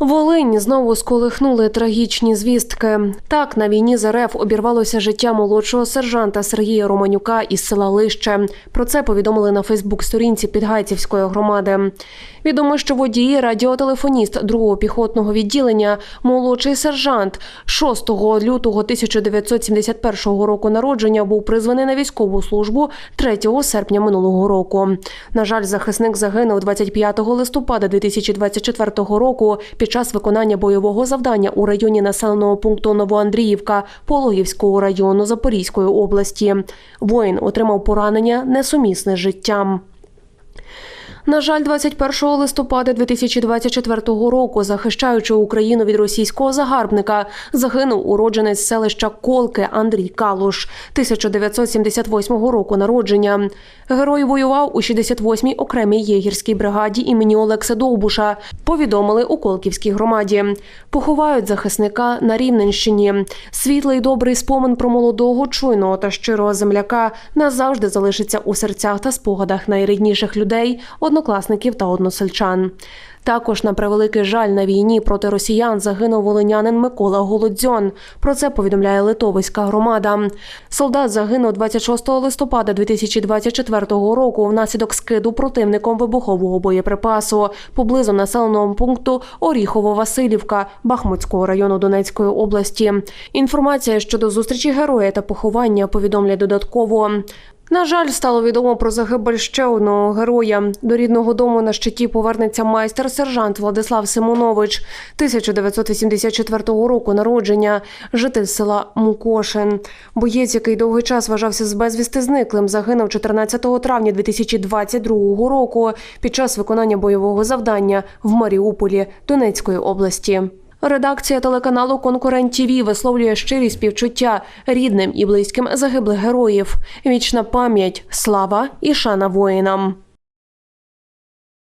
Волинь знову сколихнули трагічні звістки. Так на війні з РФ обірвалося життя молодшого сержанта Сергія Романюка із села Лище. Про це повідомили на Фейсбук-сторінці Підгайцівської громади. Відомо, що водій, радіотелефоніст 2-го піхотного відділення, молодший сержант 6 лютого 1971 року народження був призваний на військову службу 3 серпня минулого року. На жаль, захисник загинув 25 листопада 2024 року під час виконання бойового завдання у районі населеного пункту Новоандріївка Пологівського району Запорізької області. Воїн отримав поранення несумісне з життям. На жаль, 21 листопада 2024 року, захищаючи Україну від російського загарбника, загинув уродженець селища Колки Андрій Калуш, 1978 року народження. Герой воював у 68-й окремій єгірській бригаді імені Олекса Довбуша. Повідомили у Колківській громаді. Поховають захисника на Рівненщині. Світлий добрий спомин про молодого, чуйного та щирого земляка назавжди залишиться у серцях та спогадах найрідніших людей, однокласників та односельчан. Також на превеликий жаль на війні проти росіян загинув волинянин Микола Голодзьон. Про це повідомляє Литовська громада. Солдат загинув 26 листопада 2024 року внаслідок скиду противником вибухового боєприпасу поблизу населеного пункту Оріхово-Василівка Бахмутського району Донецької області. Інформація щодо зустрічі героя та поховання повідомляє додатково. На жаль, стало відомо про загибель ще одного героя. До рідного дому на щиті повернеться майстер-сержант Владислав Симонович, 1984 року народження, житель села Мукошин. Боєць, який довгий час вважався з безвісти зниклим, загинув 14 травня 2022 року під час виконання бойового завдання в Маріуполі Донецької області. Редакція телеканалу Конкурент ТІВІ висловлює щирі співчуття рідним і близьким загиблих героїв. Вічна пам'ять, слава і шана воїнам.